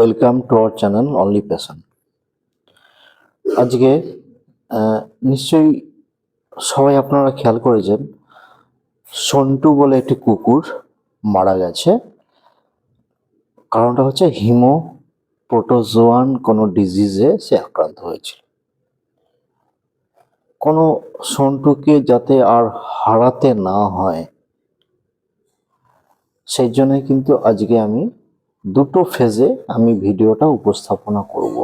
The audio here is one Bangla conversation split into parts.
Welcome to our channel only passion আজকে নিশ্চয়ই সবাই আপনারা খেয়াল করেছেন, সন্টু বলে একটি কুকুর মারা গেছে। কারণটা হচ্ছে হিমো প্রোটোজোয়ান কোনো ডিজিজে সে আক্রান্ত হয়েছিল। কোনো সন্টুকে যাতে আর হারাতে না হয়, সেই জন্য কিন্তু আজকে আমি দুটো ফেজে আমি ভিডিওটা উপস্থাপনা করব।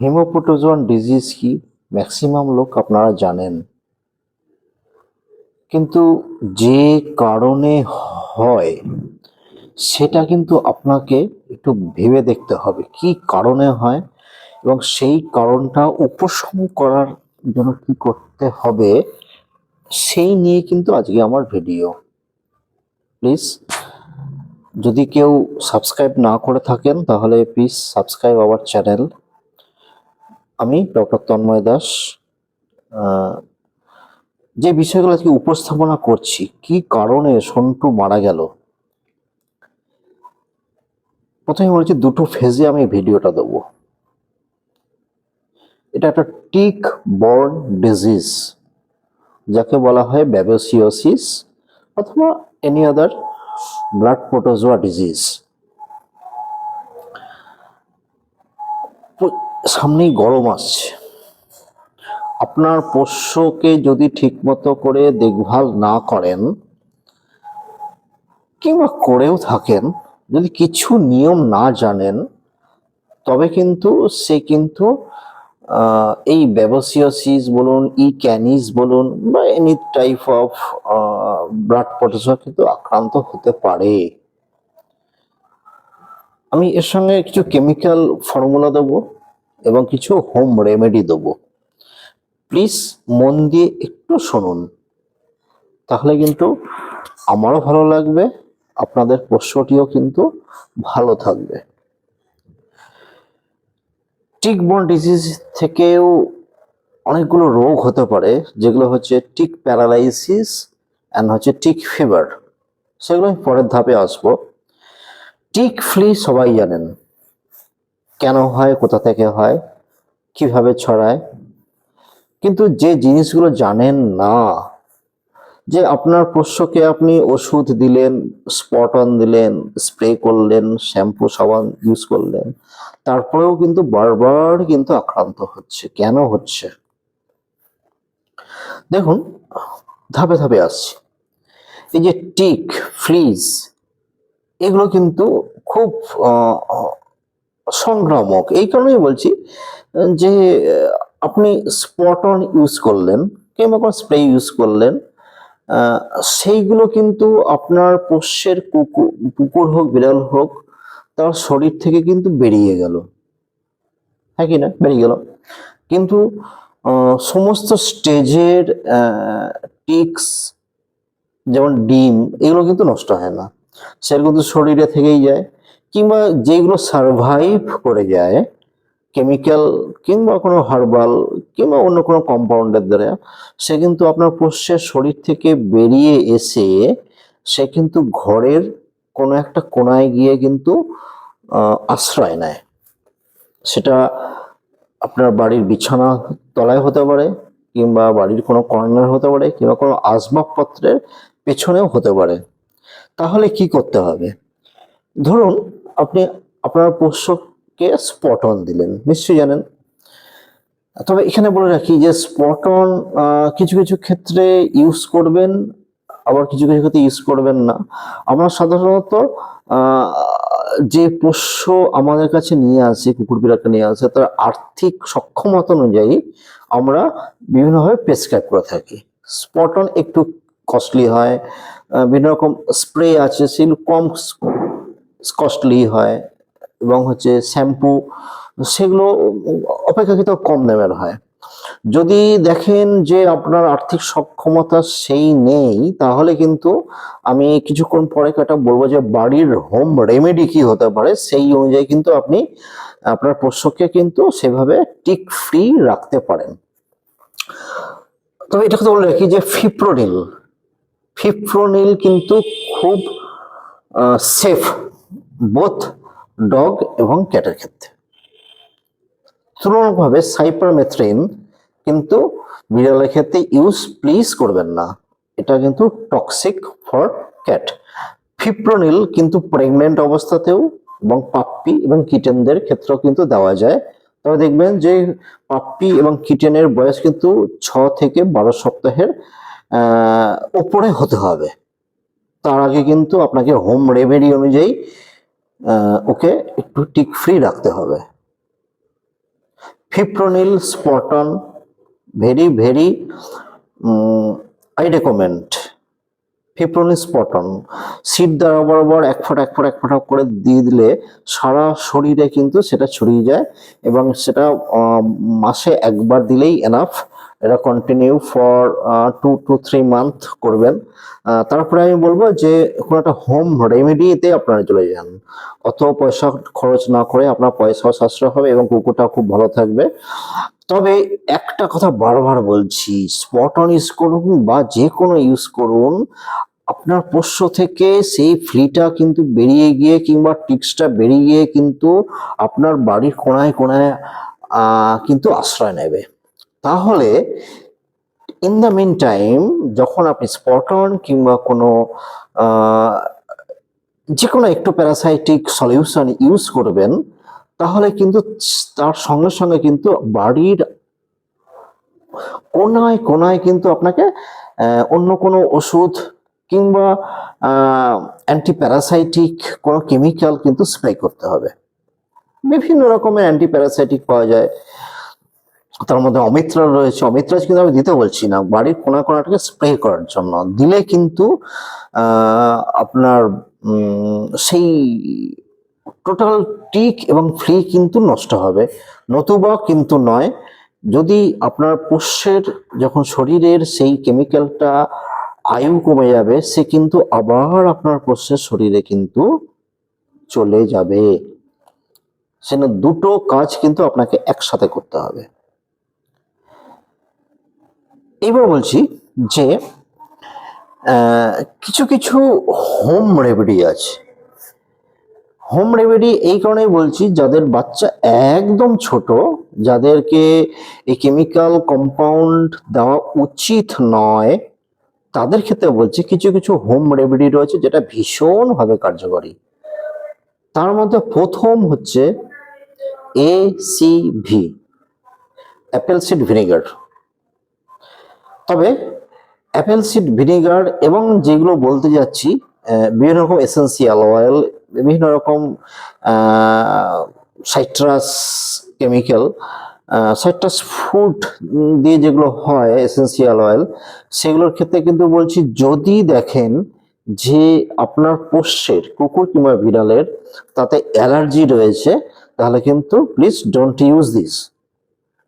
হিমোপোটোজন ডিজিজ কি? ম্যাক্সিমাম লোক আপনারা জানেন। কিন্তু যে কারণে হয়, সেটা কিন্তু আপনাকে একটু ভেবে দেখতে হবে। কি কারণে হয় এবং সেই কারণটা উপশম করার জন্য কি করতে হবে, সেই নিয়ে কিন্তু আজকে আমার ভিডিও। প্লিজ যদি কেউ সাবস্ক্রাইব না করে থাকেন, তাহলে প্লিজ সাবস্ক্রাইব আওয়ার চ্যানেল আমি ডক্টর তন্ময় দাস যে বিষয়গুলো আজকে উপস্থাপনা করছি, কি কারণে সন্টু মারা গেল? প্রথমে বলছি দুটো ফেজে আমি ভিডিওটা দেবো। এটা একটা টিক বর্ন ডিজিজ যাকে বলা হয় ব্যাবোসিওসিস অথবা any other blood protozoa disease সামনেই গরম আসছে। আপনার পোষ্যকে যদি ঠিকমতো করে দেখভাল না করেন, কিংবা করেও থাকেন, যদি কিছু নিয়ম না জানেন, তবে কিন্তু সে কিন্তু এই ব্যাবোসিওসিস বলুন, ই ক্যানিস বলুন, বা any type of blood protozoa কিন্তু আক্রান্ত হতে পারে। আমি এর সঙ্গে কিছু কেমিক্যাল ফর্মুলা দেবো এবং কিছু হোম রেমেডি দেবো। প্লিজ মন দিয়ে একটু শুনুন। তাহলে কিন্তু আমারও ভালো লাগবে, আপনাদের পোষ্যটিও কিন্তু ভালো থাকবে। টিক বোন ডিজিজ থেকেও অনেকগুলো রোগ হতে পারে, যেগুলো হচ্ছে টিক প্যারালাইসিস অ্যান্ড হচ্ছে টিক ফিভার সেগুলো আমি পরের ধাপে আসব। টিক ফ্লি সবাই জানেন। কেন হয়, কোথা থেকে হয়, কীভাবে ছড়ায়? কিন্তু যে জিনিসগুলো জানেন না, যে আপনার পোষ্যকে আপনি ওষুধ দিলেন স্পট অন দিলেন স্প্রে করলেন শ্যাম্পু সাবান ইউজ করলেন তারপরেও কিন্তু বারবার কিন্তু আক্রান্ত হচ্ছে। কেন হচ্ছে? দেখুন, ধাপে ধাপে আসছি। এই যে টিক, ফ্রিজ, এগুলো কিন্তু খুব সংক্রামক। এই কারণেই বলছি, যে, আপনি স্পট অন ইউজ করলেন কিংবা কোনো স্প্রে ইউজ করলেন সেইগুলো কিন্তু আপনার পোষ্যের কুকুর কুকুর হোক, বিড়াল হোক তার শরীর থেকে কিন্তু বেরিয়ে গেল। হ্যাঁ কি না? বেরিয়ে গেল। কিন্তু সমস্ত স্টেজের টিক্স যেমন ডিম, এগুলো কিন্তু নষ্ট হয় না। সেগুলো কিন্তু শরীরে থেকেই যায়। কিংবা যেগুলো সারভাইভ করে যায় কেমিক্যাল কিংবা কোনো হার্বাল কিংবা অন্য কোনো কম্পাউন্ডের দ্বারা, সে কিন্তু আপনার পোষ্যের শরীর থেকে বেরিয়ে এসে, সে কিন্তু ঘরের কোনো একটা কোনায় গিয়ে কিন্তু আশ্রয় নেয়। সেটা আপনার বাড়ির বিছানা তলায় হতে পারে, কিংবা বাড়ির কোনো কর্নার হতে পারে, কিংবা কোনো আসবাবপত্রের পেছনেও হতে পারে। তাহলে কি করতে হবে? ধরুন, আপনি আপনার পোষ্যকে স্পট অন দিলেন, নিশ্চয়ই জানেন। তবে এখানে বলে রাখি যে স্পট অন কিছু কিছু ক্ষেত্রে ইউজ করবেন আবার কিছু কিছু ক্ষেত্রে ইউজ করবেন না। আমরা সাধারণত যে পোষ্য আমাদের কাছে নিয়ে আসে, কুকুর বিড়ালকে নিয়ে আসে, তার আর্থিক সক্ষমতা অনুযায়ী আমরা বিভিন্নভাবে প্রেসক্রাইব করে থাকি। স্পট অন একটু কস্টলি হয় বিভিন্ন রকম স্প্রে আছে, সেগুলো কম কস্টলি হয়, এবং হচ্ছে শ্যাম্পু সেগুলো অপেক্ষাকৃত কম দামের হয়। যদি দেখেন যে আপনার আর্থিক সক্ষমতা সেই নেই, তাহলে কিন্তু আমি কিছুক্ষণ পরে একটা বলব যে বাড়ির হোম রেমেডি কি হতে পারে, সেই অনুযায়ী কিন্তু আপনি আপনার পোষ্যকে কিন্তু সেভাবে টিক ফ্রি রাখতে পারেন। তবে এটা বলে রাখি যে ফিপ্রোনিল ফিপ্রোনিল কিন্তু খুব সেফ বোথ ডগ এবং ক্যাটের ক্ষেত্রে। তুলনামূলকভাবে সাইপারমেথ্রিন কিন্তু বিড়ালের ক্ষেত্রে ইউজ প্লিজ করবেন না। এটা কিন্তু টক্সিক ফর ক্যাট ফিপ্রোনিল কিন্তু প্রেগনেন্ট অবস্থাতেও এবং পাপ্পি এবং কিটেনদের ক্ষেত্রেও কিন্তু দেওয়া যায়। তবে দেখবেন যে পাপ্পি এবং কিটেনের বয়স কিন্তু ছ থেকে বারো সপ্তাহের উপরে হতে হবে। তার আগে কিন্তু আপনাকে হোম রেমেডি অনুযায়ী ওকে একটু টিক ফ্রি রাখতে হবে। Fipronil spot on very very I recommend fipronil spot on seat দ্বারা বরাবর এক ফোঁটা এক ফোঁটা এক ফোঁটা করে দিয়ে দিলে সারা শরীরে কিন্তু সেটা ছড়িয়ে যায় এবং সেটা মাসে একবার দিলেই এনাফ এটা continue for two to three month করবেন। তারপরে আমি বলব যে কোনো একটা হোম রেমেডিতে আপনারা চলে যান। অত পয়সা খরচ না করে আপনার পয়সাও সাশ্রয় হবে এবং কুকুরটা খুব ভালো থাকবে। তবে একটা কথা বারবার বলছি স্পট অন ইউজ করুন বা যে কোনো ইউজ করুন, আপনার পোষ্য থেকে সেই ফ্লিটা কিন্তু বেরিয়ে গিয়ে কিংবা টিক্সটা বেরিয়ে গিয়ে কিন্তু আপনার বাড়ির কোনায় কোনায় কিন্তু আশ্রয় নেবে। তাহলে ইন দ্য মিন টাইম যখন আপনি স্পটন কিংবা কোনো যে কোনো একটু প্যারাসাইটিক সলিউশন ইউজ করবেন, তাহলে কিন্তু তার সঙ্গে সঙ্গে কিন্তু বাড়ির কোনায় কোনায় কিন্তু আপনাকে অন্য কোনো ওষুধ কিংবা অ্যান্টি প্যারাসাইটিক কোনো কেমিক্যাল কিন্তু স্প্রে করতে হবে। বিভিন্ন রকমের অ্যান্টি প্যারাসাইটিক পাওয়া যায়। তার মধ্যে অমিত্রা রয়েছে। অমিত্রাজ কিন্তু আমি দিতে বলছি না। বাড়ির কোনা কোনাটাকে স্প্রে করার জন্য। দিলে কিন্তু আপনার সেই টোটাল টিক এবং ফ্রি কিন্তু নষ্ট হবে। নতুবা কিন্তু নয়, যদি আপনার পোষ্যের যখন শরীরের সেই কেমিক্যালটা আয়ু কমে যাবে, সে কিন্তু আবার আপনার পোষ্যের শরীরে কিন্তু চলে যাবে। সেজন্য দুটো কাজ কিন্তু আপনাকে একসাথে করতে হবে। এবার বলছি যে কিছু কিছু হোম রেমেডি আছে। হোম রেমেডি এই কারণেই বলছি যাদের বাচ্চা একদম ছোট, যাদেরকে এই কেমিক্যাল কম্পাউন্ড দেওয়া উচিত নয়, তাদের ক্ষেত্রে বলছি কিছু কিছু হোম রেমেডি রয়েছে যেটা ভীষণভাবে কার্যকরী। তার মধ্যে প্রথম হচ্ছে A C V apple cider vinegar তবে অ্যাপেল সিড ভিনেগার এবং যেগুলো বলতে যাচ্ছি বিভিন্ন রকম এসেন্সিয়াল অয়েল, বিভিন্ন রকম সাইট্রাস কেমিক্যাল সাইট্রাস ফুড দিয়ে যেগুলো হয় এসেন্সিয়াল অয়েল, সেগুলোর ক্ষেত্রে কিন্তু বলছি যদি দেখেন যে আপনার পোষ্যের কুকুর কিংবা বিড়ালের তাতে অ্যালার্জি রয়েছে, তাহলে কিন্তু প্লিজ ডোন্ট ইউজ দিস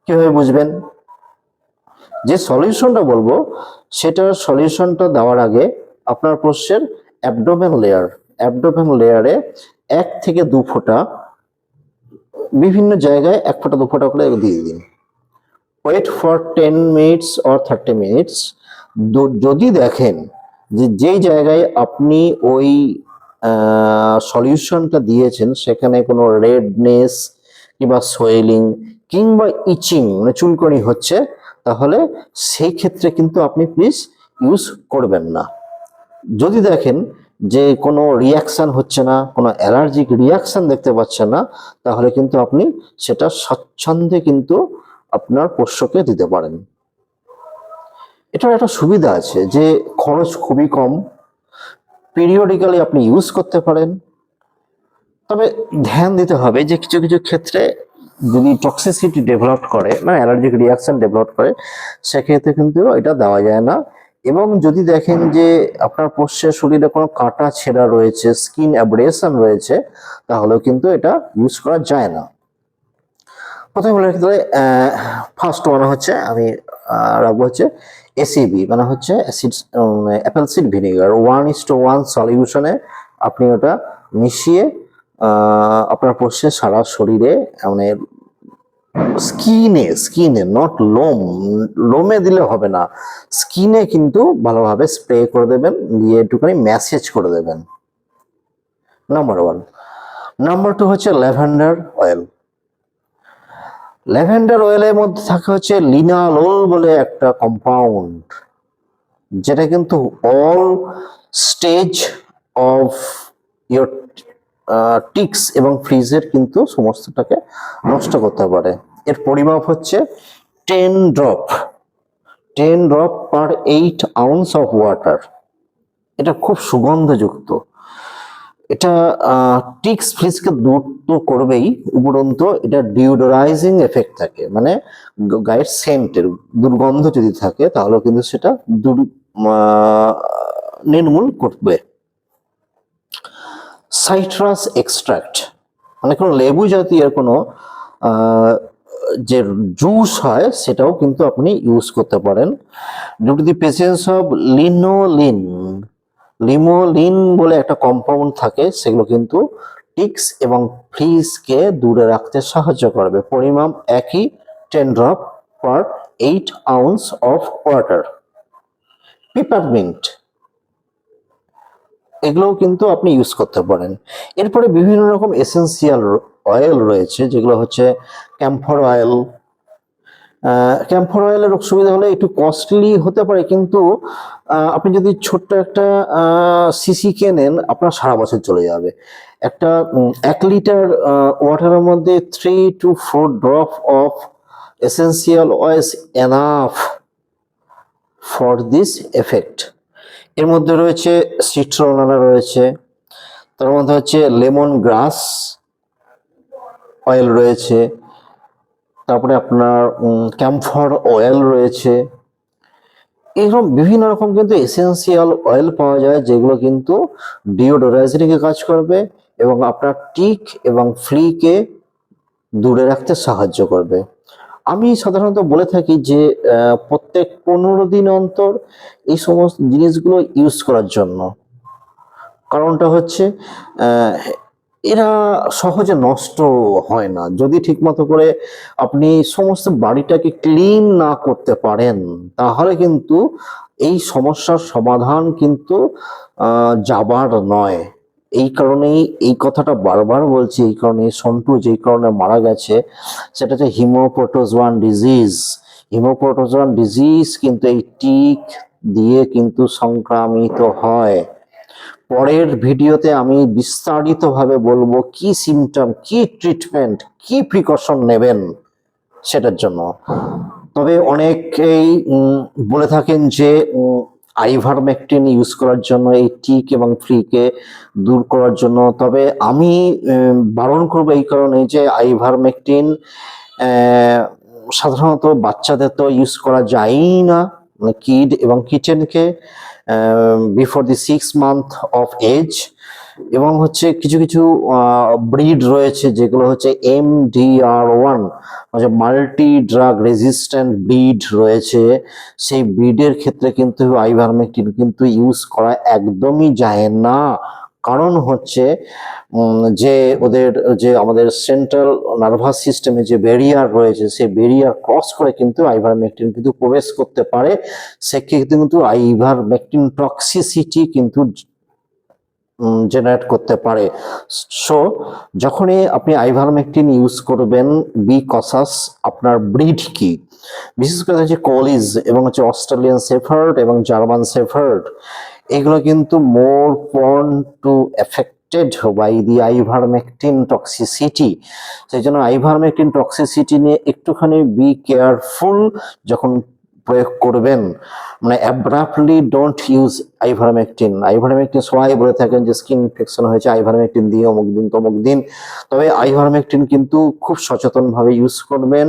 কীভাবে বুঝবেন? যে সলিউশনটা বলব, সেটার সলিউশনটা দেওয়ার আগে আপনার প্রশ্নের অ্যাবডোমেন লেয়ার, অ্যাবডোমেন লেয়ারে এক থেকে দু ফোঁটা, বিভিন্ন জায়গায় এক ফোঁটা, দু ফোঁটা করে দিয়ে দিন। Wait for ten minutes or thirty minutes যদি দেখেন যে যেই জায়গায় আপনি ওই সলিউশনটা দিয়েছেন, সেখানে কোনো রেডনেস কিংবা সোয়েলিং কিংবা ইচিং মানে চুলকনি হচ্ছে তাহলে সেই ক্ষেত্রে কিন্তু আপনি প্লিজ ইউজ করবেন না। যদি দেখেন যে কোনো রিয়াকশন হচ্ছে না, কোনো অ্যালার্জিক রিয়াকশান দেখতে পাচ্ছেন না, তাহলে কিন্তু আপনি সেটা স্বচ্ছন্দে কিন্তু আপনার পোষ্যকে দিতে পারেন। এটার একটা সুবিধা আছে যে খরচ খুবই কম পিরিয়ডিক্যালি আপনি ইউজ করতে পারেন। তবে ধ্যান দিতে হবে যে কিছু কিছু ক্ষেত্রে যদি টক্সিসিটি ডেভেলপ করে মানে অ্যালার্জিক রিয়াকশন ডেভেলপ করে, সেক্ষেত্রে কিন্তু এটা দেওয়া যায় না। এবং যদি দেখেন যে আপনার পোষ্যের শরীরে কোনো কাঁটা ছেঁড়া রয়েছে স্কিন অ্যাব্রেশন রয়েছে, তাহলেও কিন্তু এটা ইউজ করা যায় না। প্রথমে বলে রাখতে ফার্স্ট মানে হচ্ছে, আমি রাখব হচ্ছে এসিবি মানে হচ্ছে acid apple cider vinegar one is two one সলিউশনে আপনি ওটা মিশিয়ে আপনার পোষ্যের সারা শরীরে মানে স্কিনে স্কিনে নট লোম লোমে দিলে হবে না। স্কিনে কিন্তু ভালোভাবে স্প্রে করে দেবেন, দিয়ে একটুখানি ম্যাসেজ করে দেবেন। নাম্বার ওয়ান নাম্বার টু হচ্ছে ল্যাভেন্ডার অয়েল ল্যাভেন্ডার অয়েলের মধ্যে থাকে হচ্ছে লিনালোল বলে একটা কম্পাউন্ড যেটা কিন্তু all stage of your ticks এবং ফ্রিজের কিন্তু সমস্তটাকে নষ্ট করতে পারে। এর পরিমাপ হচ্ছে ten drop ten drop per eight ounce of water এটা খুব সুগন্ধযুক্ত। এটা টিক্স ফ্রিজকে দূর তো করবেই, উপরন্তু এটা ডিওডোরাইজিং এফেক্ট থাকে। মানে গায়ের সেন্টের দুর্গন্ধ যদি থাকে তাহলে কিন্তু সেটা দূর নির্মূল করবে। সাইট্রাস এক্সট্রাক্ট মানে কোনো লেবু জাতীয় কোনো যে জুস হয় সেটাও কিন্তু আপনি ইউজ করতে পারেন। Due to the presence of linalool limonene বলে একটা কম্পাউন্ড থাকে, সেগুলো কিন্তু টিক্স এবং ফ্লিজকে দূরে রাখতে সাহায্য করবে। পরিমাণ একই ten drop per eight ounce of water peppermint এগুলোও কিন্তু আপনি ইউজ করতে পারেন। এরপরে বিভিন্ন রকম এসেন্সিয়াল অয়েল রয়েছে, যেগুলো হচ্ছে ক্যাম্ফর অয়েল ক্যাম্ফর অয়েলের সুবিধা হলে একটু কস্টলি হতে পারে, কিন্তু আপনি যদি ছোট্ট একটা সিসি কেনেন, আপনার সারা বছর চলে যাবে। একটা এক লিটার ওয়াটারের মধ্যে three to four drop of essential oils enough for this effect এর মধ্যে রয়েছে সিট্রোনালা রয়েছে, তার মধ্যে হচ্ছে লেমন গ্রাস অয়েল রয়েছে, তারপরে আপনার ক্যাম্ফর অয়েল রয়েছে। এরকম বিভিন্ন রকম কিন্তু এসেন্সিয়াল অয়েল পাওয়া যায়, যেগুলো কিন্তু ডিওডোরাইজারিংয়ে কাজ করবে এবং আপনার টিক এবং ফ্লিকে দূরে রাখতে সাহায্য করবে। আমি সাধারণত বলে থাকি যে প্রত্যেক পনেরো দিন অন্তর এই সমস্ত জিনিসগুলো ইউজ করার জন্য। কারণটা হচ্ছে এরা সহজে নষ্ট হয় না। যদি ঠিকমতো করে আপনি সমস্ত বাড়িটাকে ক্লিন না করতে পারেন, তাহলে কিন্তু এই সমস্যার সমাধান কিন্তু যাবার নয়। এই কারণেই এই কথাটা বারবার বলছি, এই কারণে সন্টু যেই কারণে মারা গেছে, সেটা হচ্ছে হিমোপ্রোটোজোয়ান ডিজিজ হিমোপ্রোটোজোয়ান ডিজিজ কিন্তু এই টিক দিয়ে কিন্তু সংক্রামিত হয়। পরের ভিডিওতে আমি বিস্তারিতভাবে বলব কি সিমটম কি ট্রিটমেন্ট কি প্রিকশন নেবেন সেটার জন্য। তবে অনেকেই বলে থাকেন যে আইভারমেকটিন ইউজ করার জন্য, এই টিক এবং ফ্রিকে দূর করার জন্য। তবে আমি বারণ করব এই কারণে যে আইভারমেকটিন সাধারণত বাচ্চাদের তো ইউজ করা যায়ই না। মানে কিড এবং কিচেনকে before the six month of age এবং হচ্ছে কিছু কিছু ব্রিড রয়েছে যেগুলো হচ্ছে এম ডি আর ওয়ান মানে মাল্টি ড্রাগ রেজিস্ট্যান্ট ব্রিড রয়েছে। সেই ব্রিডের ক্ষেত্রে কিন্তু আইভারমেকটিন কিন্তু ইউজ করা একদমই যায় না। কারণ হচ্ছে যে ওদের, যে আমাদের সেন্ট্রাল নার্ভাস সিস্টেমে যে ব্যারিয়ার রয়েছে, সেই ব্যারিয়ার ক্রস করে কিন্তু আইভার আইভারমেকটিন কিন্তু প্রবেশ করতে পারে। সেক্ষেত্রে কিন্তু আইভার আইভারমেকটিন টক্সিসিটি কিন্তু জেনারেট করতে পারে। সো যখনই আপনি আইভারমেকটিন ইউজ করবেন বি কসাস আপনার ব্রিড কি? বিশেষ করে হচ্ছে কলিজ এবং হচ্ছে অস্ট্রেলিয়ান সেফার্ড এবং জার্মান সেফার্ড এগুলো কিন্তু more prone to affected by the ivermectin toxicity সেই জন্য আইভারমেকটিন টক্সিসিটি নিয়ে একটুখানি বি কেয়ারফুল যখন প্রয়োগ করবেন। মানে abruptly don't use ivermectin ivermectin সবাই বলে থাকেন যে স্কিন ইনফেকশন হয়েছে আইভারমেকটিন দিয়ে অমুক দিন তমুক দিন। তবে আইভারমেকটিন কিন্তু খুব সচেতনভাবে ইউজ করবেন।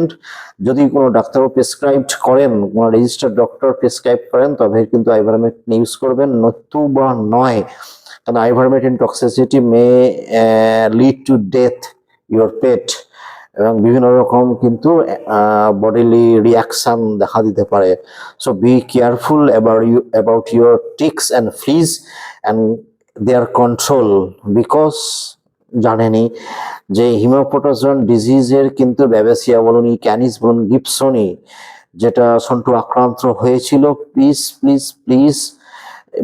যদি কোনো ডাক্তারও প্রেসক্রাইবড করেন, কোনো রেজিস্টার্ড ডক্টর প্রেসক্রাইব করেন, তবে কিন্তু আইভারমেকটিন ইউজ করবেন। নতুবা নয়, কারণ ivermectin toxicity may lead to death your pet এবং বিভিন্ন রকম কিন্তু বডিলি রিয়াকশন দেখা দিতে পারে। So be careful about you your ticks and fleas and their control because জানেনি যে হিমোপোটোজন ডিজিজের কিন্তু ব্যাবেসিয়া বলুন, ক্যানিস বলুন, গিপসনি যেটা সন্টু আক্রান্ত হয়েছিল please please please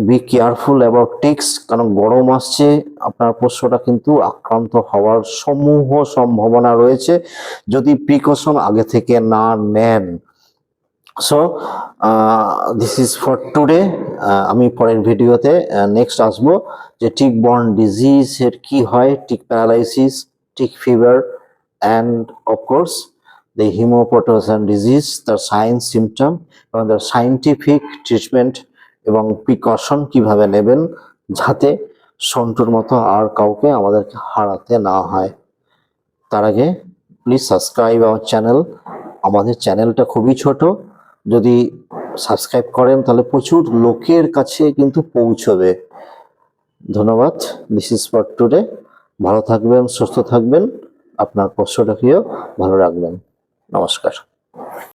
be careful about ticks কারণ গরম আসছে, আপনার পোষ্যটা কিন্তু আক্রান্ত হওয়ার সমূহ সম্ভাবনা রয়েছে, যদি প্রিকশন আগে থেকে না নেন। So this is for today আমি পরের ভিডিওতে নেক্সট আসব, যে টিক বর্ন ডিজিজের কি হয় tick paralysis tick fever and of course the hemoptysis disease তার সাইন সিমটম এবং তার সাইন্টিফিক ট্রিটমেন্ট এবং প্রিকশন কীভাবে নেবেন যাতে সন্টুর মতো আর কাউকে আমাদেরকে হারাতে না হয়। তার আগে প্লিজ সাবস্ক্রাইব আওয়ার চ্যানেল আমাদের চ্যানেলটা খুবই ছোট। যদি সাবস্ক্রাইব করেন তাহলে প্রচুর লোকের কাছে কিন্তু পৌঁছবে। ধন্যবাদ। দিস ইজ ফর টুডে ভালো থাকবেন, সুস্থ থাকবেন। আপনার পোষ্যটাকেও ভালো রাখবেন। নমস্কার।